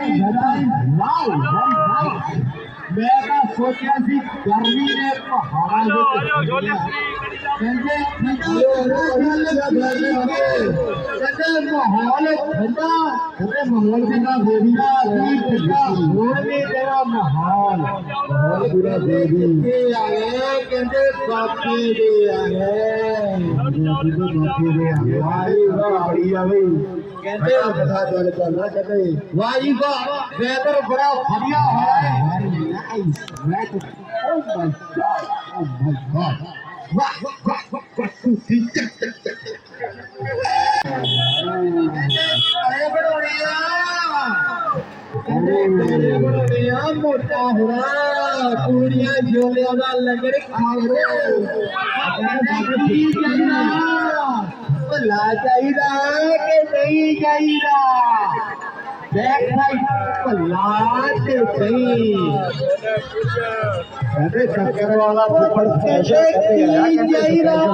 Wow ਮੈਂ ਤਾਂ ਸੋਚਿਆ ਸੀ ਗਰਮੀ ਨੇ ਪਹਾੜਾਂ ਦੇ ਕਹਿੰਦੇ ਕਹਿੰਦੇ ਮਾਹੌਲ ਠੰਡਾ ਕਹਿੰਦੇ ਮਾਹੌਲ ਕਿੰਨਾ ਦੇਵੀਆ ਸੀ ਠੰਡਾ ਹੋਰ ਵੀ ਤੇਰਾ ਮਾਹੌਲ ਮਾਹੌਲ ਪੂਰਾ ਦੇਵੀ ਕੇ ਆਏ ਕਹਿੰਦੇ ਬਾਪੇ ਦੇ ਆਏ ਬਾਪੇ ਦੇ ਆਏ ਆਵੇ ਕਹਿੰਦੇ ਵਾਹ ਜੀ ਵਾਹ कहते हो बता जाने ना कहते वाई का वेदर बड़ा बढ़िया है। नाइस खा रहे ભલા ચાહીદા કે નહીં ચાહીદા બેક સાઈડ ભલા કે નહીં અરે શક્કર વાળા ઉપર ફેશે કી ચાહીદા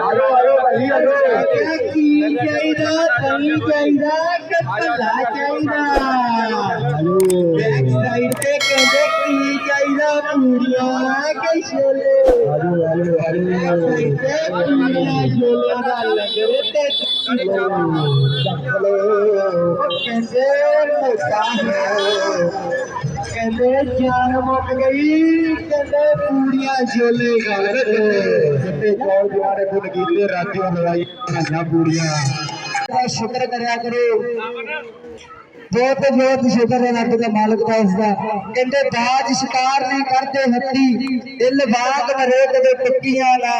આરો આરો ભલી આરો કે કી ચાહીદા નહીં ચાહીદા કે ભલા ચાહીદા ਪੂਰੀਆਂ ਕਿ ਛੋਲੇ ਆਲੋ ਆਲੋ ਆਲੋ ਪੂਰੀਆਂ ਛੋਲਿਆਂ ਦਾ ਲੰਗਰ ਤੇ ਚੱਕ ਲੋ ਕਹਿੰਦੇ ਹੈ ਕਹਿੰਦੇ ਜਾਨ ਮੁੱਕ ਗਈ ਕਹਿੰਦੇ ਪੂੜੀਆਂ ਛੋਲੇ ਘਰ ਕਿਤੇ ਕੋਲ ਜਿਆਰੇ ਫੁੱਟ ਕੀਤੇ ਰਾਜੂ ਲਵਾਈ ਨਾ ਪੂੜੀਆਂ ਸ਼ੁਕਰ ਕਰਿਆ ਕਰੋ। ਬਹੁਤ ਬਹੁਤ ਸ਼ੁਕਰ ਹੈ ਰੱਬ ਦਾ ਮਾਲਕ ਦਾ ਉਸ ਦਾ। ਕਹਿੰਦੇ, ਬਾਜ ਸ਼ਿਕਾਰ ਨਹੀਂ ਕਰਦੇ ਹੱਥੀ, ਦਿਲ ਵਾਂਗ ਮਰੇ ਕਦੇ ਟੁੱਕੀਆਂ ਨਾ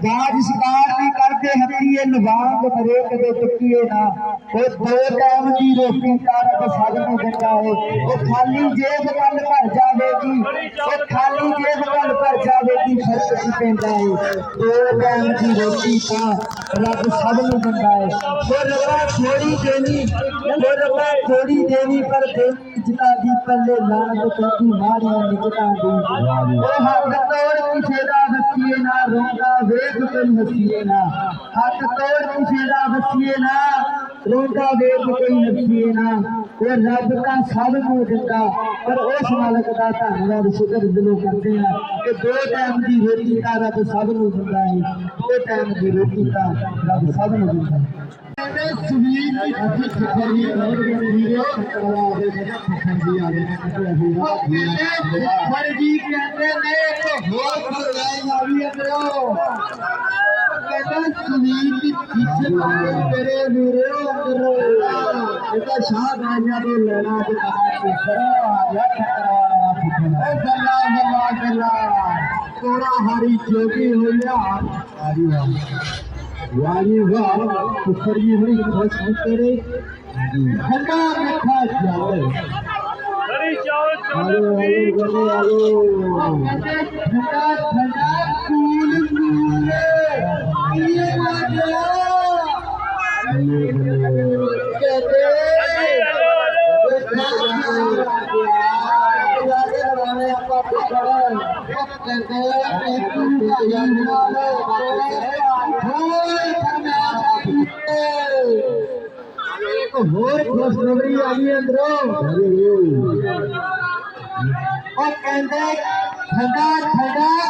ਬਾਜ ਸ਼ਿਕਾਰ ਨਹੀਂ ਕਰਦੇ ਹੱਥੀ ਦਿਲ ਵਾਂਗ ਮਰੇ ਕਦੇ ਟੁੱਕੀਏ ਨਾ ਉਹ ਦੋ ਟਾਈਮ ਦੀ ਰੋਟੀ ਕਾਰਕ ਸਭ ਨੂੰ ਦਿੰਦਾ ਹੈ ਉਹ ਖਾਲੀ ਜੇਬ ਕੱਲ ਭਰ ਜਾਵੇਗੀ ਉਹ ਖਾਲੀ ਜੇਬ ਕੱਲ ਭਰ ਜਾਵੇਗੀ ਫਰਕ ਕੀ ਪੈਂਦਾ ਹੈ ਦੋ ਟਾਈਮ ਦੀ ਰੋਟੀ ਤਾਂ ਰੱਬ ਸਭ ਨੂੰ ਦਿੰਦਾ ਹੈ ਉਹ ਰੱਬਾ ਥੋੜੀ ਦੇਣੀ ਉਹ ਰੱਬਾ ਥੋੜੀ ਦੇਣੀ ਪਰ ਦੇਣੀ जिता दी पल्ले लानत करती मारिया निकटा दी। ओ हाथ तोड़ किसे दा हसीए ना रोंगा वेख तुम हसीए ना। हाथ तोड़ किसे दा हसीए ना ਰੋਂਦਾ ਵੇਖ ਕੋਈ ਨਸੀਏ ਨਾ ਉਹ ਰੱਬ ਤਾਂ ਸਭ ਨੂੰ ਦਿੰਦਾ ਪਰ ਉਸ ਮਾਲਕ ਦਾ ਧੰਨਵਾਦ ਸ਼ੁਕਰ ਦਿਲੋਂ ਕਰਦੇ ਆ ਕਿ ਦੋ ਟਾਈਮ ਦੀ ਰੋਟੀ ਤਾਂ ਰੱਬ ਸਭ ਨੂੰ ਦਿੰਦਾ ਹੈ, ਦੋ ਟਾਈਮ ਦੀ ਰੋਟੀ ਤਾਂ ਰੱਬ ਸਭ ਨੂੰ ਦਿੰਦਾ ਹੈ। ਕਹਿੰਦੇ ਸਵੀਰ ਦੀ ਅੱਧੀ ਖਿਚੜੀ ਬਹੁਤ ਗੰਦੀ ਹੈ ਕਟਵਾ ਦੇ ਜਿਹੜਾ ਖਿਚੜੀ ਆ ਗਈ ਉਹ ਕਹਿੰਦੇ ਫੁੱਫੜ ਜੀ ਕਹਿੰਦੇ ਨੇ, ਇੱਕ ਹੋਰ ਫਰਮਾਇਸ਼ ਆ ਵੀ ਅੰਦਰੋਂ। ਕਹਿੰਦਾ ਸਵੀਰ ਦੀ ਖਿਚੜੀ ਤੇਰੇ ਵੀਰੇ ਅੰਦਰੋਂ का शाह गानिया तो लेना के कहा कि करो या खतरा ए गल्ला गल्ला गल्ला कोरा हरी जोगी होया हरी वाह वाली वाह पुखरी हुई खस करे खटा रखा जावे हरी चावल चलो आलो ठंडा ठंडा कूल कूल ये ना जा ਹੋਰ ਖੁਸ਼ਖਬਰੀ ਆ ਗਈ ਅੰਦਰੋਂ ਉਹ ਕਹਿੰਦੇ ਠੰਡਾ ਠੰਡਾ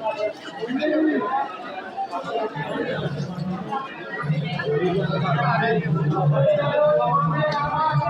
Thank you.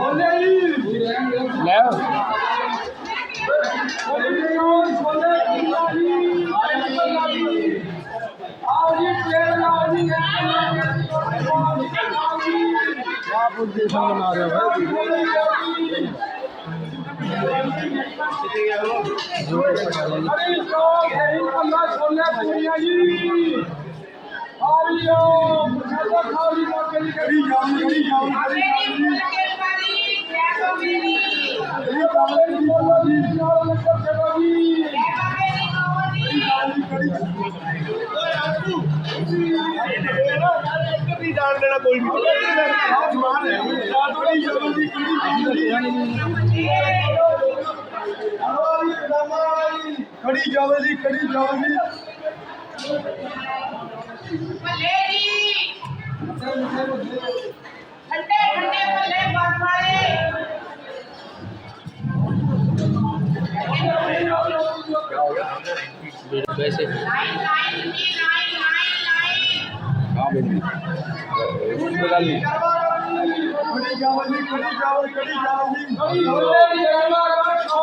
Olha aí! Léo! Olha aí! Olha aí! Olha aí! Olha aí! Olha aí! Olha aí! Bhalla ਜੀ ਆਓ ਜੀ ਪਲੇਟ ਲਾਓ ਜੀ ਆਓ ਜੀ ਅਰੇ ਚੌਲ ਦਹੀਂ ਭੱਲਾ ਛੋਲੇ ਪੂਰੀਆਂ ਜੀ ਆਲਿਓ ਪ੍ਰਸ਼ਾਦਾ ਖਾਓ ਜੀ ਮੌਕੇ ਦੀ ਕੜੀ ਜਾਮ ਕੜੀ ਜਾਮ ਮੇਰੀ ਫੁੱਲ ਕੇ ਵਾਲੀ, ਜੈ ਹੋ ਮੇਰੀ। ਇਹ ਕਾਲੇ ਦੀ ਬੋਲੋ ਜੀ ਨਾਲ ਲੱਕਰ ਚਲੋ ਜੀ ਜੈ ਹੋ ਮੇਰੀ ਕੋਮਲ ਜੀ। ਕੜੀ ਜਾਵੇ ਜੀ ਕੜੀ ਜਾਵੇ ਜੀ ਭੱਲੇ ਜੀ। ਠੰਡੇ ਠੰਡੇ ਭੱਲੇ ਬਣ ਵਾਲੇ। Nine, nine ਜੀ, nine, nine, खड़ी जावेली खड़ी जावेली ठंडे ठंडे पल्ले बात मारे कैसे line line line line line हाँ बेबी उसमें डाल ली खड़ी जावेली खड़ी जावेली खड़ी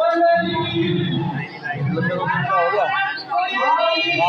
जावेली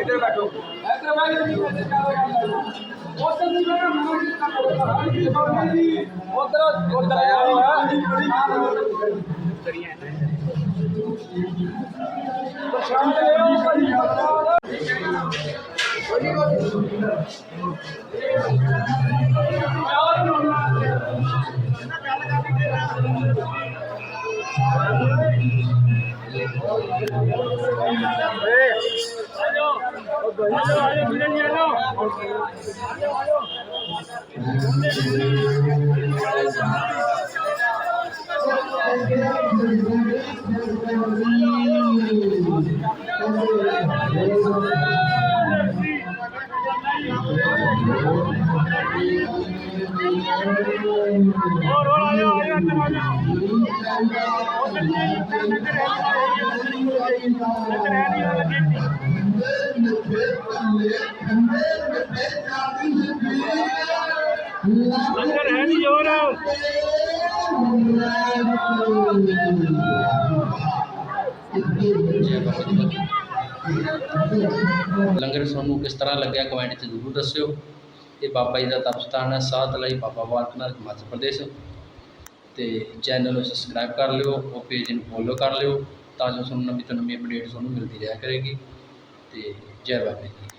इधर बैठो Thank you. ਛੋਲੇ ਜੀ ਛੋਲੇ ਜੀ ਕੜੀ ਜਾਵੇ ਜੀ ਕੜੀ ਚੌਲ ਦਹੀਂ ਭੱਲਾ ਖਾ ਜੀ ਛੋਲੇ ਪੂਰੀਆਂ ਜੀ ਇੱਧਰ ਬੈਠੋ ਇੱਧਰ ਬੈਠੋ ਜੀ ਇੱਧਰ ਕਾਹਦਾ ਉਧਰ ਨਹੀਂ ਬੈਠੋ ਮੈਨੂੰ ਕੀ ਕਰਨਾ ਹਾਂ ਜੀ ਬਾਬਾ ਜੀ ਉਧਰ ਉਧਰ ਆਇਆ ਹੋਇਆ ਸ਼ਾਂਤ ਰਹੋ ਕੜੀ ਜਾਓ ਹੋਰ ਹੋਰ ਆ ਜਾਓ ਆ ਜਾਓ ਅੰਦਰ ਆ ਜਾਓ। ਉਧਰ ਨਹੀਂ ਇੱਧਰ ਨਜ਼ਰ ਹੈ ਨਜ਼ਰ ਹੈ ਨਹੀਂ ਉਹ ਲੱਗੇ ਨਹੀਂ ਨਜ਼ਰ ਹੈ ਨਹੀਂ ਲੰਗਰ ਤੁਹਾਨੂੰ ਕਿਸ ਤਰ੍ਹਾਂ ਲੱਗਿਆ ਕਮੈਂਟ 'ਚ ਜ਼ਰੂਰ ਦੱਸਿਓ। ਇਹ ਬਾਬਾ ਜੀ ਦਾ ਤਪਸਥਾਨ ਹੈ ਸਾਧ ਲਈ ਬਾਬਾ ਬਾਲਕਨਾਥ ਹਿਮਾਚਲ ਪ੍ਰਦੇਸ਼। ਤੇ ਚੈਨਲ ਨੂੰ ਸਬਸਕ੍ਰਾਈਬ ਕਰ ਲਿਓ, ਉਹ ਪੇਜ ਨੂੰ ਫੋਲੋ ਕਰ ਲਿਓ, ਤਾਂ ਜੋ ਤੁਹਾਨੂੰ ਨਵੀਂ ਤੋਂ ਨਵੀਂ ਅਪਡੇਟ ਤੁਹਾਨੂੰ ਮਿਲਦੀ ਰਿਹਾ ਕਰੇਗੀ। नमस्ते जय बाबा